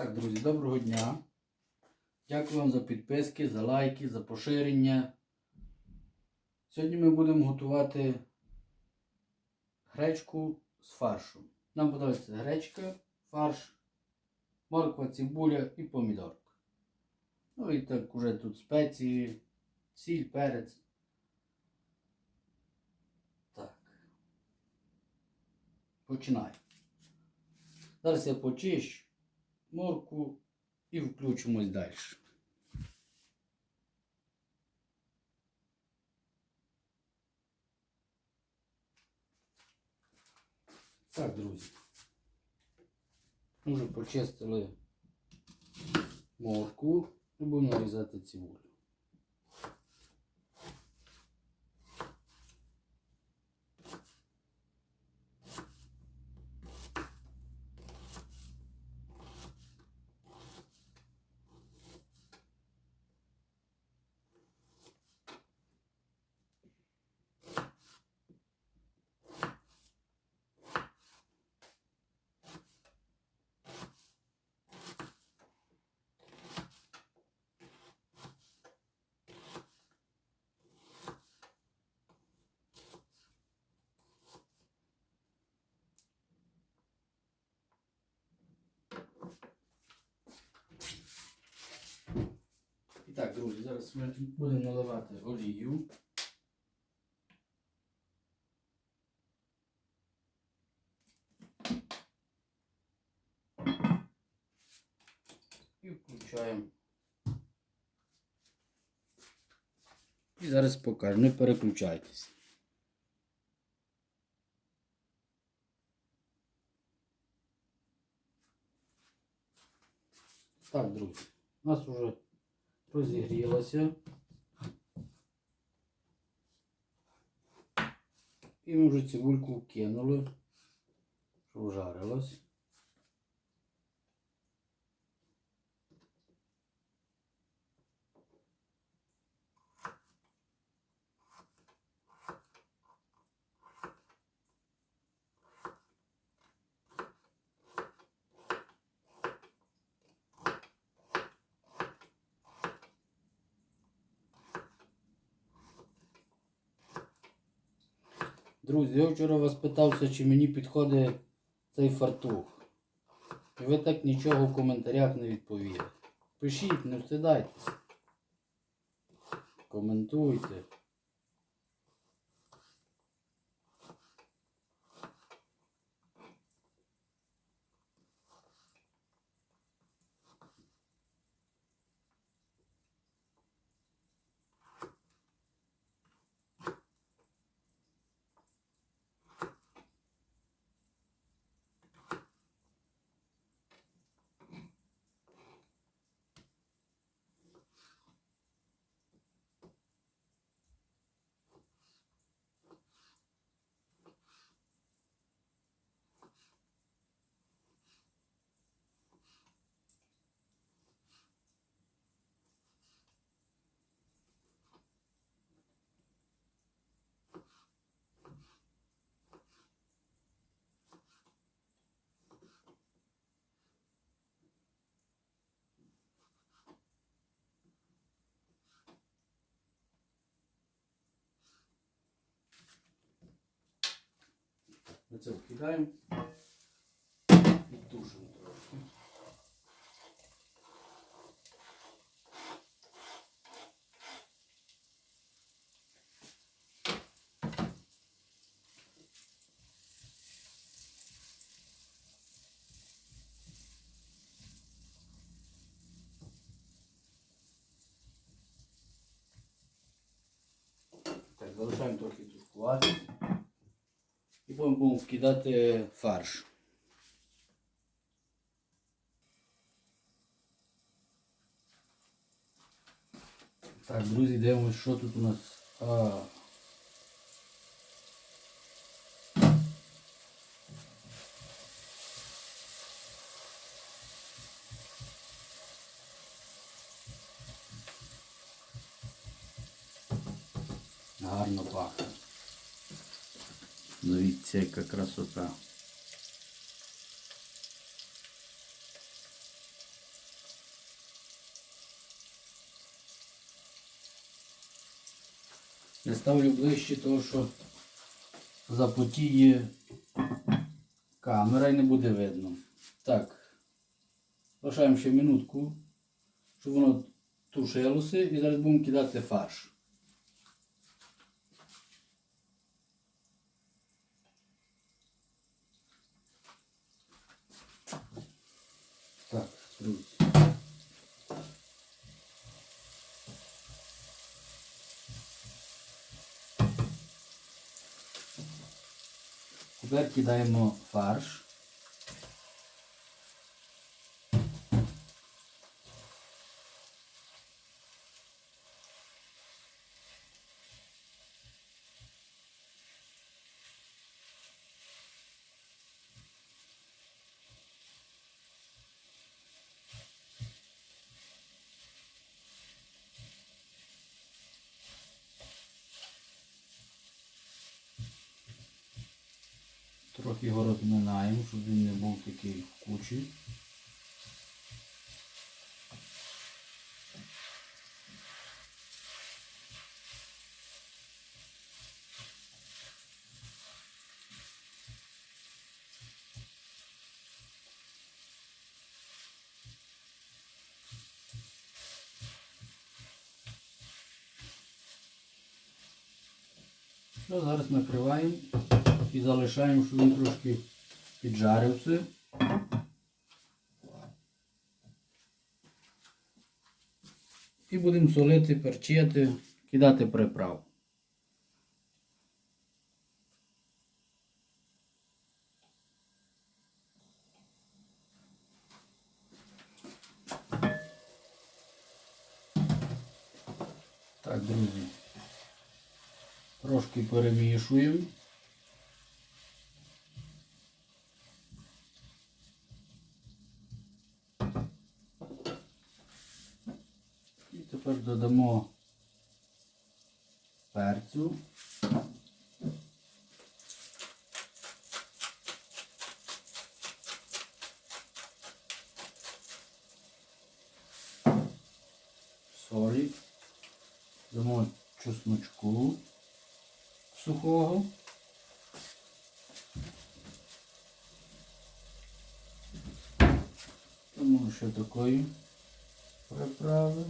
Так, друзі, доброго дня. Дякую вам за підписки, за лайки, за поширення. Сьогодні ми будемо готувати гречку з фаршем. Нам подобається гречка, фарш, морква, цибуля і помідорка. Ну і так уже тут спеції, сіль, перець. Так. Починаємо. Зараз я почищу морку і включимось далі. Так, друзі. Ми вже почистили морку і будемо нарізати цибулю. І так, друзі, зараз ми будемо наливати олію. І включаємо. І зараз покажу, не переключайтесь. Так, друзі, у нас вже розігрілася. І ми вже цибульку кинули, щоб жарилась. Друзі, я вчора вас питався, чи мені підходить цей фартух. І ви так нічого в коментарях не відповіли. Пишіть, не встидайтеся. Коментуйте. Ми це вкидаємо і тушимо трошки. Так, залишаємо трохи тушкувати. І потім будемо вкидати фарш. Так, друзі, дивимось, що тут у нас. А. Дивіться, яка красота. Не ставлю ближче, того, що запотіє камера і не буде видно. Так, лишаємо ще минутку, щоб воно тушилося і зараз будемо кидати фарш. Тепер кидаємо фарш. Трохи його розминаємо, щоб він не був такий в кучі. Зараз накриваємо залишаємо, щоб він трошки піджарився. І будемо солити, перчити, кидати приправ. Так, друзі. Трошки перемішуємо. І тепер додамо перцю. Солі. Додамо чесночку сухого. Тому ще такої приправи.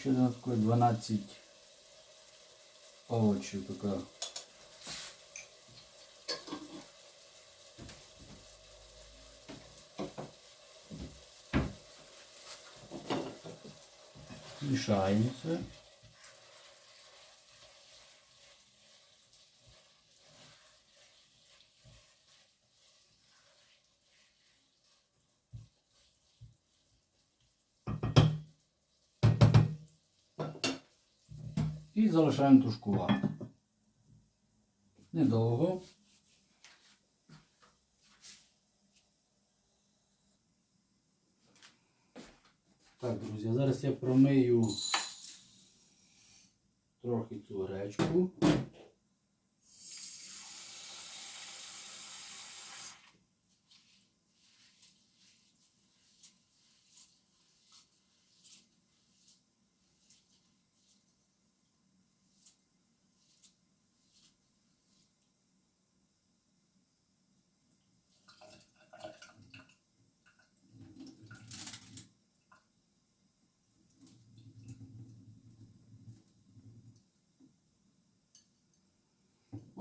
Ще додатково 12 овочів така. Мішаємо це. І залишаємо тушкувати. Недовго. Так, друзі, зараз я промию трохи цю гречку.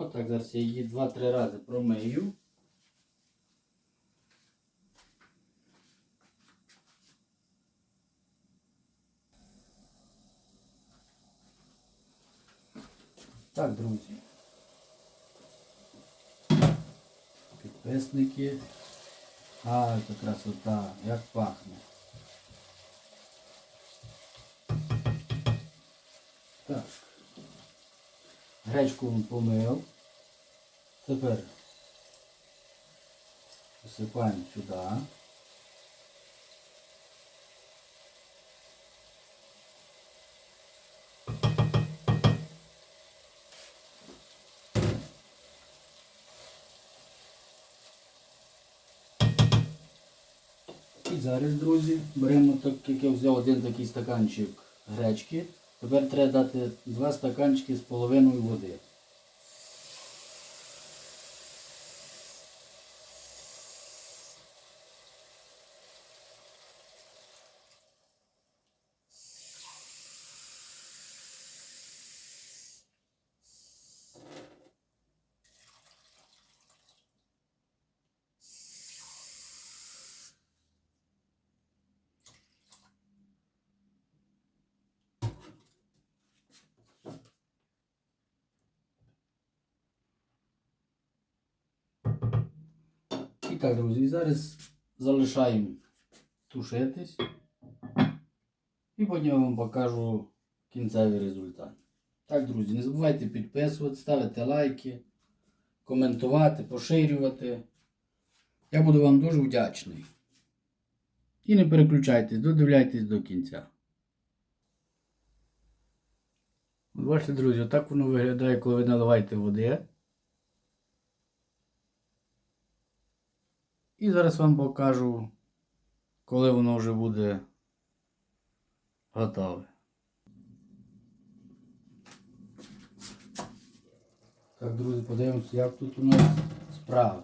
Отак зараз я її 2-3 рази промию. Так, друзі. Підписники. А, це красота, як пахне. Так. Гречку він помив. Тепер посипаємо сюди. І зараз, друзі, беремо, так як я взяв один такий стаканчик гречки. Тепер треба дати два стаканчики з половиною води. І так, друзі, і зараз залишаємо тушитись. І потім я вам покажу кінцевий результат. Так, друзі, не забувайте підписувати, ставити лайки, коментувати, поширювати. Я буду вам дуже вдячний. І не переключайтесь, додивляйтесь до кінця. Бачите, друзі, отак воно виглядає, коли ви наливаєте води. І зараз вам покажу, коли воно вже буде готове. Так, друзі, подивимося, як тут у нас справи.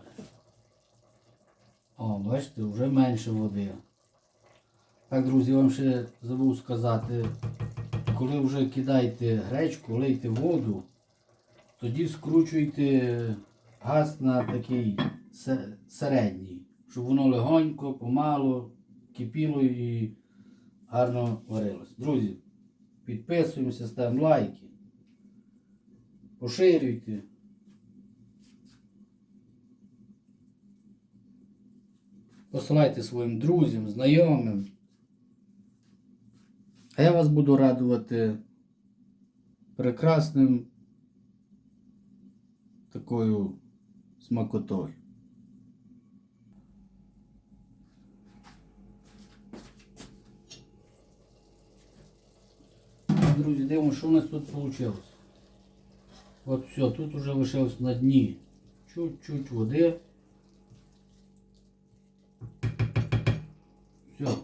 О, бачите, вже менше води. Так, друзі, вам ще забув сказати, коли вже кидаєте гречку, лийте воду, тоді скручуйте газ на такий середній, щоб воно легонько, помало кипіло і гарно варилось. Друзі, підписуємося, ставимо лайки, поширюйте. Посилайте своїм друзям, знайомим. А я вас буду радувати прекрасним такою смакотою. Друзі, дивимося, що у нас тут вийшло. От все, тут вже лишилось на дні чуть-чуть води. Все.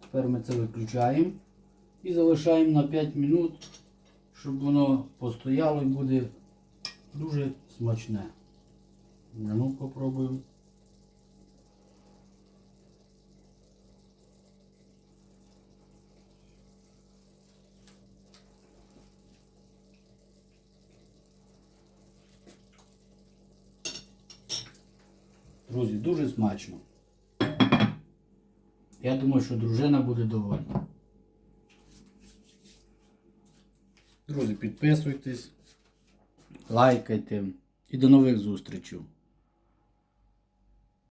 Тепер ми це виключаємо і залишаємо на 5 минут, щоб воно постояло і буде дуже смачне. Ну, попробуємо. Друзі, дуже смачно. Я думаю, що дружина буде довольна. Друзі, підписуйтесь, лайкайте і до нових зустрічей.